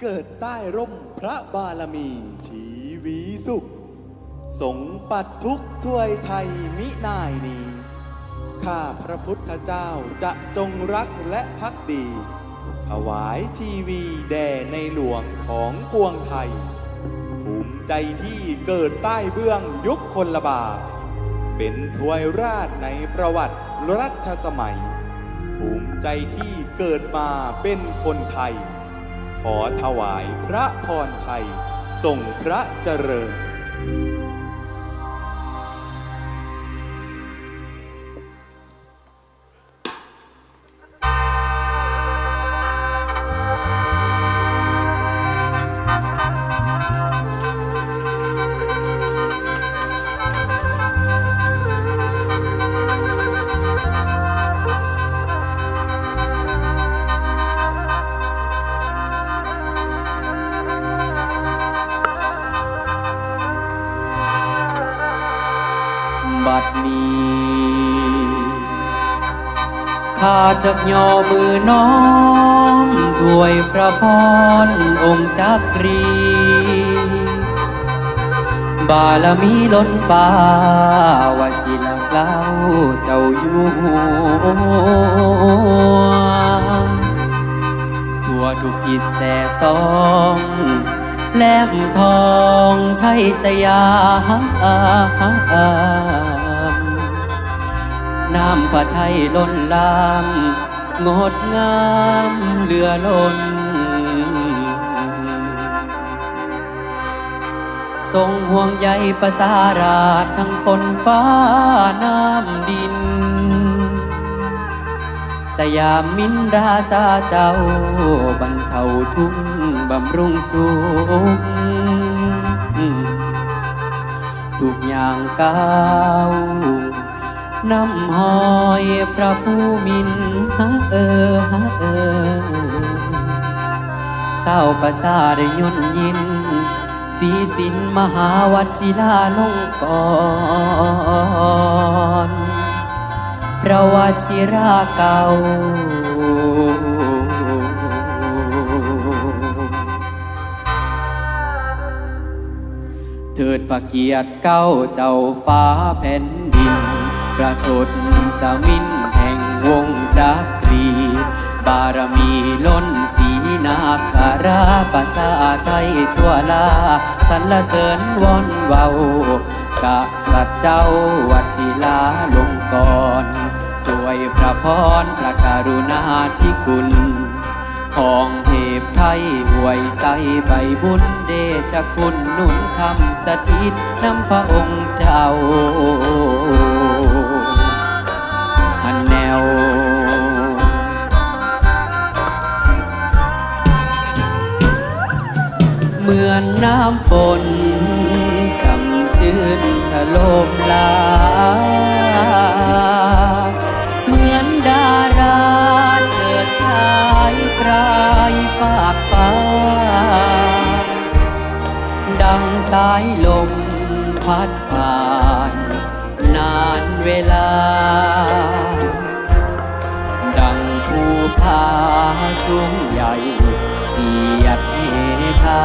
เกิดใต้ร่มพระบารมีชีวีสุข สงปัดทุกถ้วยไทยมินายนีข้าพระพุทธเจ้าจะจงรักและพักดี ถวายชีวีแด่ในหลวงของปวงไทย ภูมิใจที่เกิดใต้เบื้องยุคคนละบาทเป็นทวยราชในประวัติรัชสมัย ภูมิใจที่เกิดมาเป็นคนไทย ขอถวายพระพรชัย ส่งพระเจริญ บัดนี้ข้าจักย่อมือน้อมถวยพระพรองค์จักรี บารมีล้นฟ้าวสิละเกล้าเจ้าอยู่หัวทั่วทุกทิศแส่ซองแหลมทองไทยสยาม น้ำพระไทยล้นลาม งดงามเหลือล้น ทรงห่วงใยประสาราชทั้งคนฟ้าน้ำดิน สยามมินราซาเจ้าบรรเทาทุกข์บำรุงสุขทุกอย่างก้าว นำหอยพระผู้มินฮะเออฮะเออเศร้าประสาได้ย่นยิน สีสินมหาวัชิลาลงก่อนพระวชิราเก่าเถิดพระเกียรติเก้าเจ้าฟ้าแผ่นดิน ประทดสมินแห่งวงจักรี บารมีล้นสีนาคาราภาษาไทยทั่วลาสรรเสริญวอนเว้ากะสัตเจ้าวัชิลาลงก่อนด้วยพระพรพระกรุณาธิคุณของเทพไทยหวยใสใบบุญเดชคุณนุนคำสถิตนำพระองค์เจ้า เหมือนน้ำฝนช่ำชื่นสโลมลา เหมือนดาราเจิดชายปลายฝากฟ้า ดังสายลมพัดผ่าน นานเวลา ดังภูผาสูงใหญ่ เสียดเมฆา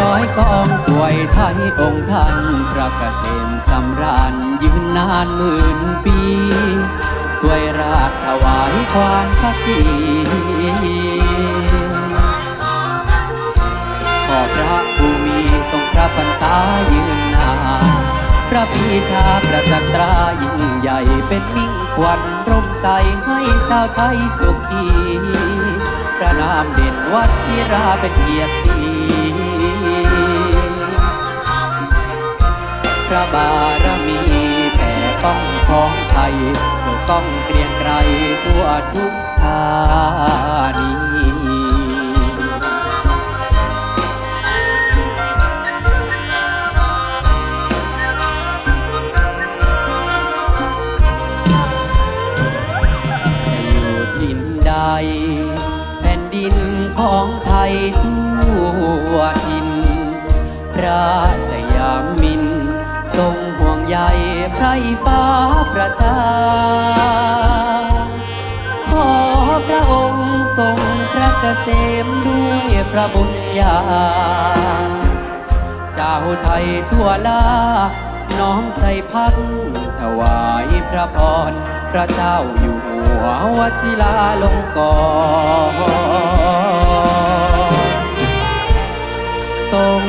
ร้อยกองถวยไทยองค์ท่านพระเกษมสำราญยืนนานหมื่นปีถวยราชถวายความพักดีขอพระผู้มีทรงพระพรรษายืนนานพระปีชาประจักษ์ตรายิ่งใหญ่เป็นมิ่งควันร่มใสให้ชาวไทยสุขีพระนามเด่นวัดชิราเป็นเกียรติศรี พระบารมีแผ่ต้องของไทยปอต้องเกรียงไกรทั่วทุกทานีใดแผ่นดินของไทยทั่วทินพระ ให้ฟ้าประชา ขอพระองค์ทรงพระเกษมด้วยพระบุญญา ชาวไทยทั่วลา น้อมใจพักถวายพระพร พระเจ้าอยู่หัววชิลาลงกรทรง